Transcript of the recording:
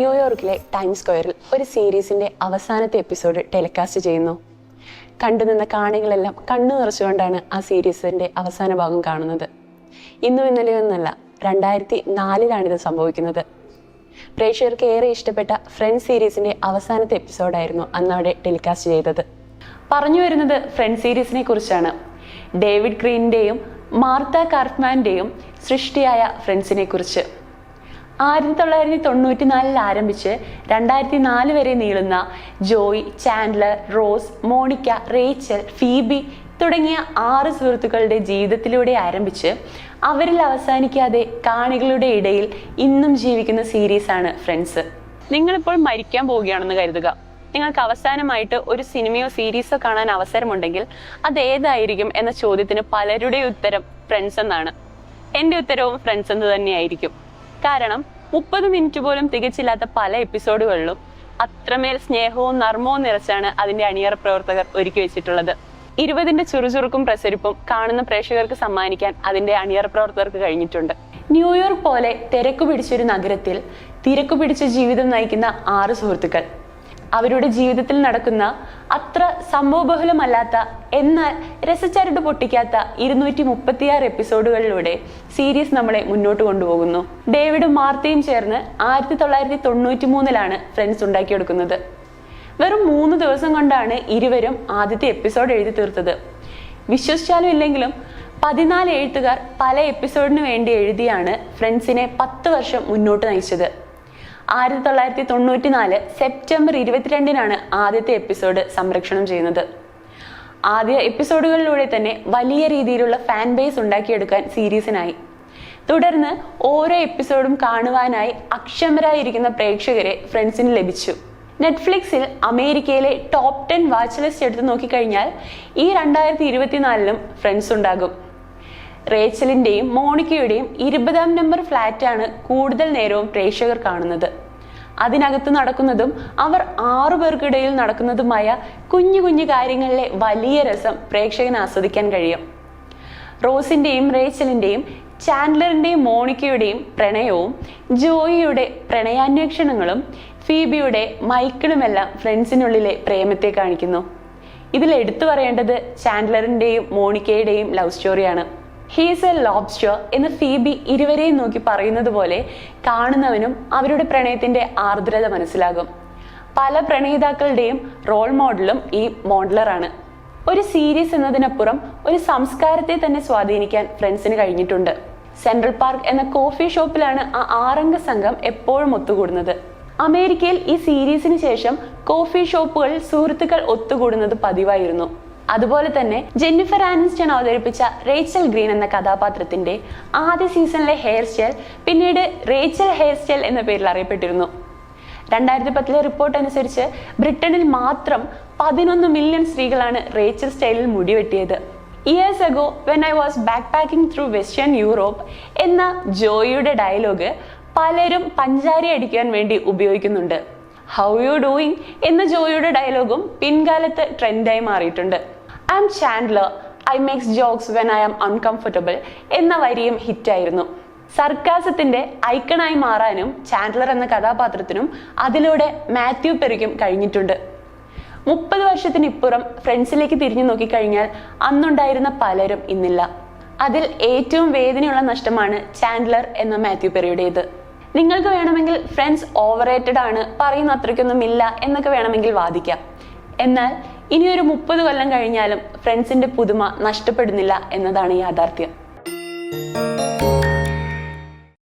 ന്യൂയോർക്കിലെ ടൈം സ്ക്വയറിൽ ഒരു സീരീസിന്റെ അവസാനത്തെ എപ്പിസോഡ് ടെലികാസ്റ്റ് ചെയ്യുന്നു. കണ്ടുനിന്ന കാണികളെല്ലാം കണ്ണു നിറച്ചുകൊണ്ടാണ് ആ സീരീസിന്റെ അവസാന ഭാഗം കാണുന്നത്. ഇന്നും ഇന്നലെയൊന്നല്ല രണ്ടായിരത്തി നാലിലാണിത് സംഭവിക്കുന്നത്. പ്രേക്ഷകർക്ക് ഏറെ ഇഷ്ടപ്പെട്ട ഫ്രണ്ട് സീരീസിന്റെ അവസാനത്തെ എപ്പിസോഡായിരുന്നു അന്ന് അവിടെ ടെലികാസ്റ്റ് ചെയ്തത്. പറഞ്ഞു വരുന്നത് ഫ്രണ്ട് സീരീസിനെ കുറിച്ചാണ്. ഡേവിഡ് ഗ്രീനിന്റെയും മാർത്ത കാർഫ്മാന്റെയും സൃഷ്ടിയായ ഫ്രണ്ട്സിനെ കുറിച്ച്. ആയിരത്തി തൊള്ളായിരത്തി തൊണ്ണൂറ്റി നാലിൽ ആരംഭിച്ച് രണ്ടായിരത്തി നാല് വരെ നീളുന്ന Joey Chandler Ross Monica Rachel Phoebe തുടങ്ങിയ ആറ് സുഹൃത്തുക്കളുടെ ജീവിതത്തിലൂടെ ആരംഭിച്ച് അവരിൽ അവസാനിക്കാതെ കാണികളുടെ ഇടയിൽ ഇന്നും ജീവിക്കുന്ന സീരീസാണ് ഫ്രണ്ട്സ്. നിങ്ങളിപ്പോൾ മരിക്കാൻ പോവുകയാണെന്ന് കരുതുക. നിങ്ങൾക്ക് അവസാനമായിട്ട് ഒരു സിനിമയോ സീരീസോ കാണാൻ അവസരമുണ്ടെങ്കിൽ അത് ഏതായിരിക്കും എന്ന ചോദ്യത്തിന് പലരുടെയും ഉത്തരം ഫ്രണ്ട്സ് എന്നാണ്. എന്റെ ഉത്തരവും ഫ്രണ്ട്സ് എന്ന് തന്നെയായിരിക്കും. കാരണം മുപ്പത് മിനിറ്റ് പോലും തികച്ചില്ലാത്ത പല എപ്പിസോഡുകളിലും അത്രമേൽ സ്നേഹവും നർമ്മവും നിറച്ചാണ് അതിന്റെ അണിയറ പ്രവർത്തകർ ഒരുക്കി വെച്ചിട്ടുള്ളത്. ഇരുപതിന്റെ ചുറുചുറുക്കും പ്രസരിപ്പും കാണുന്ന പ്രേക്ഷകർക്ക് സമ്മാനിക്കാൻ അതിന്റെ അണിയറ പ്രവർത്തകർക്ക് കഴിഞ്ഞിട്ടുണ്ട്. ന്യൂയോർക്ക് പോലെ തിരക്കു പിടിച്ചൊരു നഗരത്തിൽ തിരക്കു പിടിച്ച ജീവിതം നയിക്കുന്ന ആറ് സുഹൃത്തുക്കൾ. അവരുടെ ജീവിതത്തിൽ നടക്കുന്ന അത്ര സംഭവബഹുലമല്ലാത്ത എന്നാൽ രസച്ചരട് പൊട്ടിക്കാത്ത ഇരുന്നൂറ്റി മുപ്പത്തിയാറ് എപ്പിസോഡുകളിലൂടെ സീരീസ് നമ്മളെ മുന്നോട്ട് കൊണ്ടുപോകുന്നു. ഡേവിഡും മാർത്തയും ചേർന്ന് ആയിരത്തി തൊള്ളായിരത്തി തൊണ്ണൂറ്റി മൂന്നിലാണ് ഫ്രണ്ട്സ് ഉണ്ടാക്കിയെടുക്കുന്നത്. വെറും മൂന്ന് ദിവസം കൊണ്ടാണ് ഇരുവരും ആദ്യത്തെ എപ്പിസോഡ് എഴുതി തീർത്തത്. വിശ്വസിച്ചാലും ഇല്ലെങ്കിലും പതിനാല് എഴുത്തുകാർ പല എപ്പിസോഡിന് വേണ്ടി എഴുതിയാണ് ഫ്രണ്ട്സിനെ പത്ത് വർഷം മുന്നോട്ട് നയിച്ചത്. ആയിരത്തി തൊള്ളായിരത്തി തൊണ്ണൂറ്റി നാല് സെപ്റ്റംബർ ഇരുപത്തിരണ്ടിനാണ് ആദ്യത്തെ എപ്പിസോഡ് സംരക്ഷണം ചെയ്യുന്നത്. ആദ്യ എപ്പിസോഡുകളിലൂടെ തന്നെ വലിയ രീതിയിലുള്ള ഫാൻ ബേസ് ഉണ്ടാക്കിയെടുക്കാൻ സീരീസിനായി. തുടർന്ന് ഓരോ എപ്പിസോഡും കാണുവാനായി അക്ഷമരായിരിക്കുന്ന പ്രേക്ഷകരെ ഫ്രണ്ട്സിന് ലഭിച്ചു. നെറ്റ്ഫ്ലിക്സിൽ അമേരിക്കയിലെ ടോപ്പ് ടെൻ വാച്ച് ലിസ്റ്റ് എടുത്ത് നോക്കിക്കഴിഞ്ഞാൽ ഈ രണ്ടായിരത്തി ഇരുപത്തിനാലിലും ഫ്രണ്ട്സ് ഉണ്ടാകും. റേച്ചലിന്റെയും മോണിക്കയുടെയും ഇരുപതാം നമ്പർ ഫ്ലാറ്റാണ് കൂടുതൽ നേരവും പ്രേക്ഷകർ കാണുന്നത്. അതിനകത്ത് നടക്കുന്നതും അവർ ആറു പേർക്കിടയിൽ നടക്കുന്നതുമായ കുഞ്ഞു കുഞ്ഞു കാര്യങ്ങളിലെ വലിയ രസം പ്രേക്ഷകന് ആസ്വദിക്കാൻ കഴിയും. റോസിന്റെയും റേച്ചലിന്റെയും ചാൻഡലറിന്റെയും മോണിക്കയുടെയും പ്രണയവും ജോയിയുടെ പ്രണയാന്വേഷണങ്ങളും ഫീബിയുടെ മൈക്കിളുമെല്ലാം ഫ്രണ്ട്സിനുള്ളിലെ പ്രേമത്തെ കാണിക്കുന്നു. ഇതിൽ എടുത്തു പറയേണ്ടത് ചാൻഡലറിന്റെയും മോണിക്കയുടെയും ലവ് സ്റ്റോറിയാണ്. ഹീസ് എ ലോബ്സ്റ്റർ എന്ന് ഫീബി ഇരുവരെയും നോക്കി പറയുന്നത് പോലെ കാണുന്നവനും അവരുടെ പ്രണയത്തിന്റെ ആർദ്രത മനസ്സിലാകും. പല പ്രണയിതാക്കളുടെയും റോൾ മോഡലും ഈ മോഡലറാണ് ഒരു സീരീസ് എന്നതിനപ്പുറം ഒരു സംസ്കാരത്തെ തന്നെ സ്വാധീനിക്കാൻ ഫ്രണ്ട്സിന് കഴിഞ്ഞിട്ടുണ്ട്. സെൻട്രൽ പാർക്ക് എന്ന കോഫി ഷോപ്പിലാണ് ആ ആറംഗ സംഘം എപ്പോഴും ഒത്തുകൂടുന്നത്. അമേരിക്കയിൽ ഈ സീരീസിന് ശേഷം കോഫി ഷോപ്പുകളിൽ സുഹൃത്തുക്കൾ ഒത്തുകൂടുന്നത് പതിവായിരുന്നു. അതുപോലെ തന്നെ ജെന്നിഫർ ആനിസ്റ്റൺ അവതരിപ്പിച്ച റേച്ചൽ ഗ്രീൻ എന്ന കഥാപാത്രത്തിന്റെ ആദ്യ സീസണിലെ ഹെയർ സ്റ്റൈൽ പിന്നീട് റേച്ചൽ ഹെയർ സ്റ്റൈൽ എന്ന പേരിൽ അറിയപ്പെട്ടിരുന്നു. രണ്ടായിരത്തി പത്തിലെ റിപ്പോർട്ട് അനുസരിച്ച് ബ്രിട്ടനിൽ മാത്രം പതിനൊന്ന് മില്യൺ സ്ത്രീകളാണ് റേച്ചൽ സ്റ്റൈലിൽ മുടിവെട്ടിയത്. Years ago when I was backpacking through western Europe എന്ന ജോയിയുടെ ഡയലോഗ് പലരും പഞ്ചാരി അടിക്കാൻ വേണ്ടി ഉപയോഗിക്കുന്നുണ്ട്. ഹൗ യു ഡൂയിങ് എന്ന ജോയിയുടെ ഡയലോഗും പിൻകാലത്ത് ട്രെൻഡായി മാറിയിട്ടുണ്ട്. I'm Chandler I makes jokes when I am uncomfortable എന്ന വരിയും ഹിറ്റായിരുന്നു. സർക്കാസത്തിന്റെ ഐക്കണായി മാറാനും ചാൻഡ്ലർ എന്ന കഥാപാത്രത്തിനും അതിലൂടെ മാത്യു പെറിക്കും കഴിഞ്ഞിട്ടുണ്ട്. മുപ്പത് വർഷത്തിനിപ്പുറം ഫ്രണ്ട്സിലേക്ക് തിരിഞ്ഞു നോക്കിക്കഴിഞ്ഞാൽ അന്നുണ്ടായിരുന്ന പലരും ഇന്നില്ല. അതിൽ ഏറ്റവും വേദനയുള്ള നഷ്ടമാണ് ചാൻഡ്ലർ എന്ന മാത്യു പെറിയുടേത്. നിങ്ങൾക്ക് വേണമെങ്കിൽ ഫ്രണ്ട്സ് ഓവർ റേറ്റഡ് ആണ് പറയുന്ന അത്രയ്ക്കൊന്നും ഇല്ല എന്നൊക്കെ വേണമെങ്കിൽ വാദിക്കാം. എന്നാൽ ഇനി ഒരു മുപ്പത് കൊല്ലം കഴിഞ്ഞാലും ഫ്രണ്ട്സിന്റെ പുതുമ നഷ്ടപ്പെടുന്നില്ല എന്നതാണ് യാഥാർത്ഥ്യം.